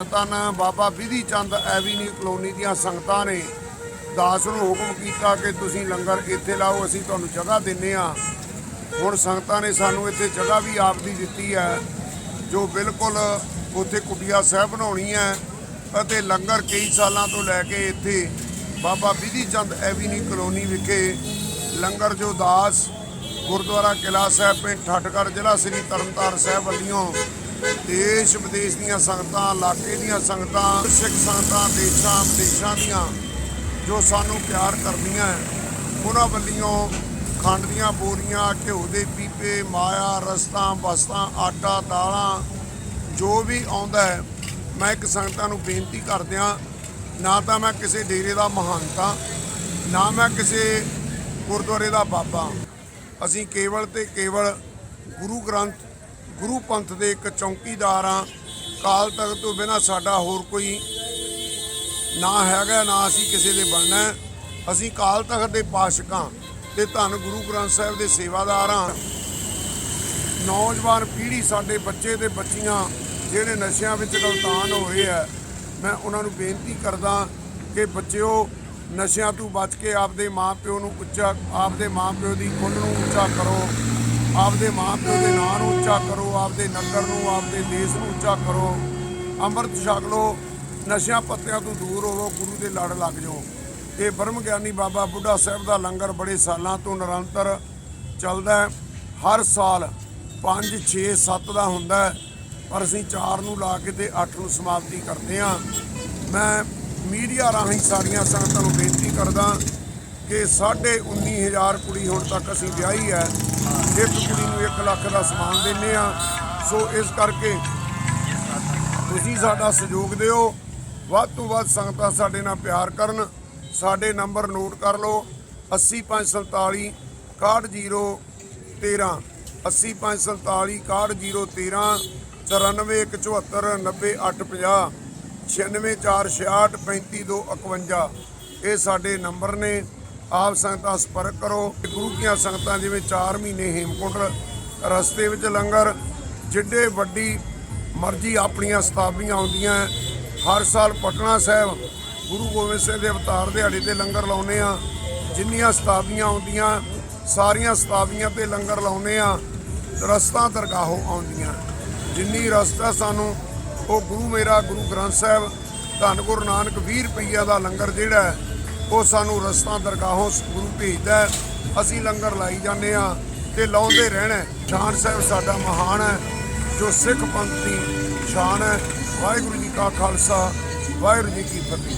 ਤਨ ਬਾਬਾ ਵਿਧੀ ਚੰਦ avenue colony ਦੀਆਂ ਸੰਗਤਾਂ ਨੇ ਦਾਸ ਨੂੰ ਹੁਕਮ ਕੀਤਾ ਕਿ ਤੁਸੀਂ ਲੰਗਰ ਇੱਥੇ ਲਾਓ, ਅਸੀਂ ਤੁਹਾਨੂੰ ਜਗ੍ਹਾ ਦਿੰਨੇ ਆ। ਹੁਣ ਸੰਗਤਾਂ ਨੇ ਸਾਨੂੰ ਇੱਥੇ ਜਗ੍ਹਾ ਵੀ ਆਪ ਦੀ ਦਿੱਤੀ ਹੈ, ਜੋ ਬਿਲਕੁਲ ਉੱਥੇ ਕੁਟੀਆ ਸਾਹਿਬ ਬਣਾਉਣੀ ਹੈ ਅਤੇ ਲੰਗਰ ਕਈ ਸਾਲਾਂ ਤੋਂ ਲੈ ਕੇ ਇੱਥੇ ਬਾਬਾ ਵਿਧੀ ਚੰਦ ਐਵੀਨਿਊ ਕਲੋਨੀ ਵਿਖੇ ਲੰਗਰ ਜੋ ਦਾਸ ਗੁਰਦੁਆਰਾ ਕਿਲਾ ਸਾਹਿਬ ਪਿੰਡ ਠੱਠਗੜ੍ਹ ਜ਼ਿਲ੍ਹਾ ਸ੍ਰੀ ਤਰਨਤਾਰਨ ਸਾਹਿਬ ਵੱਲੋਂ ਦੇਸ਼ ਵਿਦੇਸ਼ ਦੀਆਂ ਸੰਗਤਾਂ, ਇਲਾਕੇ ਦੀਆਂ ਸੰਗਤਾਂ, ਸਿੱਖ ਸੰਗਤਾਂ, ਦੇਸ਼ਾਂ, ਵਿਦੇਸ਼ਾਂ ਦੀਆਂ ਜੋ ਸਾਨੂੰ ਪਿਆਰ ਕਰਦੀਆਂ ਉਹਨਾਂ ਵੱਲੋਂ ਖੰਡ ਦੀਆਂ ਬੋਰੀਆਂ, ਘਿਓ ਦੇ ਪੀਪੇ, ਮਾਇਆ, ਰਸਤਾਂ, ਬਸਤਾਂ, ਆਟਾ, ਦਾਲਾਂ, ਜੋ ਵੀ ਆਉਂਦਾ ਹੈ ਮੈਂ ਇੱਕ ਸੰਗਤਾਂ ਨੂੰ ਬੇਨਤੀ ਕਰਦਿਆਂ ਨਾ ਤਾਂ ਮੈਂ ਕਿਸੇ ਡੇਰੇ ਦਾ ਮਹੰਤਾ ਨਾ ਮੈਂ ਕਿਸੇ ਗੁਰਦੁਆਰੇ ਦਾ ਬਾਬਾ। ਅਸੀਂ ਕੇਵਲ ਤੇ ਕੇਵਲ ਗੁਰੂ ਗ੍ਰੰਥ ਗੁਰੂ ਪੰਥ ਦੇ ਇੱਕ ਚੌਂਕੀਦਾਰ ਹਾਂ। ਕਾਲ ਤਖਤ ਤੋਂ ਬਿਨਾ ਸਾਡਾ ਹੋਰ ਕੋਈ ਨਾ ਹੈਗਾ, ਨਾ ਅਸੀਂ ਕਿਸੇ ਦੇ ਬਣਨਾ ਅਸੀਂ ਕਾਲ ਤਖਤ ਦੇ ਪਾਸ਼ਕਾਂ ਤੇ ਧੰਨ ਗੁਰੂ ਗ੍ਰੰਥ ਸਾਹਿਬ ਦੇ ਸੇਵਾਦਾਰ ਹਾਂ। ਨੌਜਵਾਨ ਪੀੜ੍ਹੀ ਸਾਡੇ ਬੱਚੇ ਤੇ ਬੱਚੀਆਂ ਜਿਹੜੇ ਨਸ਼ਿਆਂ ਵਿੱਚ ਗਲਤਾਨ ਹੋ ਰਹੇ ਆ ਮੈਂ ਉਹਨਾਂ ਨੂੰ ਬੇਨਤੀ ਕਰਦਾ ਕਿ ਬੱਚਿਓ, ਨਸ਼ਿਆਂ ਤੋਂ ਬਚ ਕੇ ਆਪਦੇ ਮਾਪਿਓ ਨੂੰ ਉੱਚਾ, ਆਪਦੇ ਮਾਪਿਓ ਦੀ ਕੁੱਲ ਨੂੰ ਉੱਚਾ ਕਰੋ। ਆਪਦੇ ਮਾਪਿਓ ਦੇ ਨਾਂ ਨੂੰ ਉੱਚਾ ਕਰੋ, ਆਪਦੇ ਨਗਰ ਨੂੰ, ਆਪਦੇ ਦੇਸ਼ ਨੂੰ ਉੱਚਾ ਕਰੋ। ਅੰਮ੍ਰਿਤ ਛਕ ਲਓ, ਨਸ਼ਿਆਂ ਪੱਤਿਆਂ ਤੋਂ ਦੂਰ ਹੋਵੋ ਗੁਰੂ ਦੇ ਲੜ ਲੱਗ ਜਾਓ। ਇਹ ਬ੍ਰਹਮ ਗਿਆਨੀ ਬਾਬਾ ਬੁੱਢਾ ਸਾਹਿਬ ਦਾ ਲੰਗਰ ਬੜੇ ਸਾਲਾਂ ਤੋਂ ਨਿਰੰਤਰ ਚੱਲਦਾ ਹੈ। ਹਰ ਸਾਲ 5 6 7 ਦਾ ਹੁੰਦਾ ਪਰ ਅਸੀਂ 4 ਨੂੰ ਲਾ ਕੇ ਤੇ 8 ਨੂੰ ਸਮਾਪਤੀ ਕਰਦੇ ਹਾਂ। ਮੈਂ ਮੀਡੀਆ ਰਾਹੀਂ ਸਾਰੀਆਂ ਸੰਗਤਾਂ ਨੂੰ ਬੇਨਤੀ ਕਰਦਾ ਕਿ ਸਾਢੇ 19000 ਕੁੜੀ ਹੁਣ ਤੱਕ ਅਸੀਂ ਵਿਆਹੀ ਹੈ। ਇੱਕ ਕੁੜੀ ਨੂੰ 1 ਲੱਖ ਦਾ ਸਮਾਨ ਦਿੰਨੇ ਆ ਸੋ ਇਸ ਕਰਕੇ ਤੁਸੀਂ ਸਾਡਾ ਸਹਿਯੋਗ ਦਿਓ। ਵੱਧ ਤੋਂ ਵੱਧ ਸੰਗਤਾਂ ਸਾਡੇ ਨਾਲ ਪਿਆਰ ਕਰਨ। ਸਾਡੇ ਨੰਬਰ ਨੋਟ ਕਰ ਲਓ। 80547 61013 80547 61013 9417490850 96466 ਇਹ ਸਾਡੇ ਨੰਬਰ ਨੇ। ਆਪ ਸੰਗਤਾਂ ਸੰਪਰਕ ਕਰੋ। ਗੁਰੂ ਦੀਆਂ ਸੰਗਤਾਂ ਜਿਵੇਂ 4 ਮਹੀਨੇ ਹੇਮਕੁੰਟ ਰਸਤੇ ਵਿੱਚ ਲੰਗਰ, ਜਿੱਡੇ ਵੱਡੀ ਮਰਜ਼ੀ ਆਪਣੀਆਂ ਸਤਾਬੀਆਂ ਆਉਂਦੀਆਂ ਹਰ ਸਾਲ ਪਟਨਾ ਸਾਹਿਬ ਗੁਰੂ ਗੋਬਿੰਦ ਸਿੰਘ ਦੇ ਅਵਤਾਰ ਦਿਹਾੜੇ ਤੇ ਲੰਗਰ ਲਾਉਨੇ ਆ ਜਿੰਨੀਆਂ ਸਤਾਬੀਆਂ ਆਉਂਦੀਆਂ ਸਾਰੀਆਂ ਸਤਾਬੀਆਂ ਤੇ ਲੰਗਰ ਲਾਉਨੇ ਆ ਰਸਤਾ ਦਰਗਾਹੋਂ ਆਉਂਦੀਆਂ। ਜਿੰਨੀ ਰਸਤਾ ਸਾਨੂੰ, ਉਹ ਗੁਰੂ ਮੇਰਾ ਗੁਰੂ ਗ੍ਰੰਥ ਸਾਹਿਬ ਧੰਨ ਗੁਰੂ ਨਾਨਕ 20 ਰੁਪਈਆ ਦਾ ਲੰਗਰ ਜਿਹੜਾ ਉਹ ਸਾਨੂੰ ਰਸਤਾ, ਦਰਗਾਹੋਂ ਗੁਰੂ ਭੇਜਦਾ ਅਸੀਂ ਲੰਗਰ ਲਾਈ ਜਾਂਦੇ ਆ ਤੇ ਲਾਉਂਦੇ ਰਹਿਣਾ ਸ਼ਾਨ ਸਾਹਿਬ ਸਾਡਾ ਮਹਾਨ ਹੈ, ਜੋ ਸਿੱਖ ਪੰਥ ਦੀ ਸ਼ਾਨ ਹੈ। ਵਾਹਿਗੁਰੂ ਜੀ ਕਾ ਖਾਲਸਾ, ਵਾਹਿਗੁਰੂ ਜੀ ਕੀ ਫਤਿਹ।